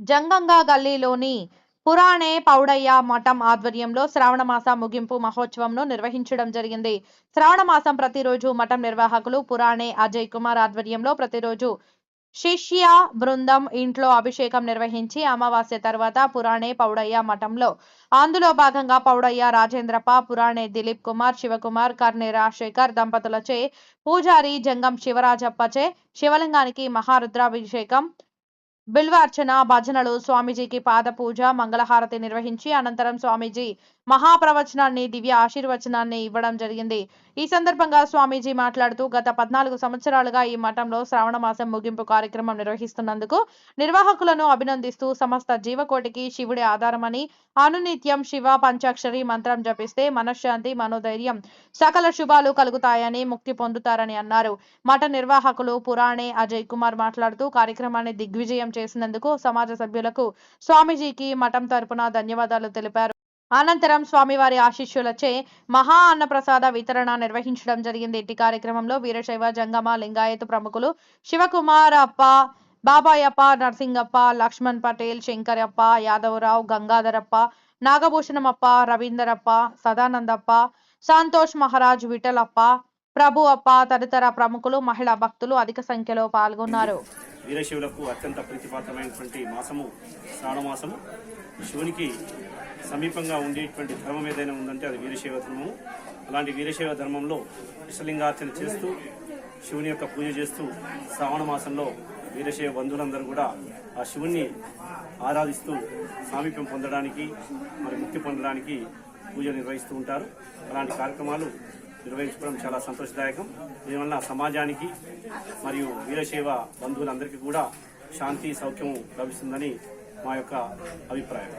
జంగంగా గల్లీలోని పురాణే పౌడయ్య మఠం ఆధ్వర్యంలో శ్రావణ మాస ముగింపు మహోత్సవంను నిర్వహించడం జరిగింది. శ్రావణ మాసం ప్రతిరోజు మఠం నిర్వాహకులు పురాణే అజయ్ కుమార్ ఆధ్వర్యంలో ప్రతిరోజు శిష్య బృందం ఇంట్లో అభిషేకం నిర్వహించి అమావాస్య తర్వాత పురాణే పౌడయ్య మఠంలో. అందులో భాగంగా పౌడయ్య రాజేంద్రప పురాణే దిలీప్ కుమార్ శివకుమార్ కర్ణి రాజశేఖర్ దంపతులచే పూజారి జంగం శివరాజప్పచే శివలింగానికి మహారుద్రాభిషేకం బిల్వార్చన భజనలు స్వామీజీకి పాద పూజ మంగళహారతి నిర్వహించి అనంతరం స్వామీజీ మహాప్రవచనాన్ని దివ్య ఆశీర్వచనాన్ని ఇవ్వడం జరిగింది. ఈ సందర్భంగా స్వామీజీ మాట్లాడుతూ గత పద్నాలుగు సంవత్సరాలుగా ఈ మఠంలో శ్రావణ మాసం ముగింపు కార్యక్రమం నిర్వహిస్తున్నందుకు నిర్వాహకులను అభినందిస్తూ సమస్త జీవకోటికి శివుడి ఆధారమని అనునిత్యం శివ పంచాక్షరి మంత్రం జపిస్తే మనశ్శాంతి మనోధైర్యం సకల శుభాలు కలుగుతాయని ముక్తి పొందుతారని అన్నారు. మఠ నిర్వాహకులు పురాణే అజయ్ కుమార్ మాట్లాడుతూ కార్యక్రమాన్ని దిగ్విజయం చేసినందుకు సమాజ సభ్యులకు స్వామీజీకి మఠం తరపున ధన్యవాదాలు తెలిపారు. అనంతరం స్వామివారి ఆశీస్సులచే మహా అన్నప్రసాద వితరణ నిర్వహించడం జరిగింది. ఇట్టి కార్యక్రమంలో వీరశైవ జంగమ లింగాయత్ ప్రముఖులు శివకుమారప్ప బాబాయప్ప నరసింగప్ప లక్ష్మణ్ పటేల్ శంకరప్ప యాదవరావు గంగాధరప్ప నాగభూషణమప్ప రవీందరప్ప సదానందప్ప సంతోష్ మహారాజ్ విఠలప్ప ప్రభు అప్ప తదితర ప్రముఖులు మహిళా భక్తులు అధిక సంఖ్యలో పాల్గొన్నారు. వీరశివులకు అత్యంత ప్రీతిపాత్రమైనటువంటి మాసము శ్రావణమాసము శివునికి సమీపంగా ఉండేటువంటి ధర్మం ఏదైనా ఉందంటే అది వీరశైవ ధర్మము. అలాంటి వీరశైవ ధర్మంలో విశ్వలింగార్చన చేస్తూ శివుని యొక్క పూజ చేస్తూ శ్రావణ మాసంలో వీరశైవ బంధువులందరూ కూడా ఆ శివుణ్ణి ఆరాధిస్తూ సామీప్యం పొందడానికి మరి ముక్తి పొందడానికి పూజ నిర్వహిస్తూ ఉంటారు. అలాంటి కార్యక్రమాలు నిర్వహించుకోవడం చాలా సంతోషదాయకం. దీనివల్ల సమాజానికి మరియు వీరశైవ బంధువులందరికీ కూడా శాంతి సౌఖ్యము లభిస్తుందని మా యొక్క అభిప్రాయం.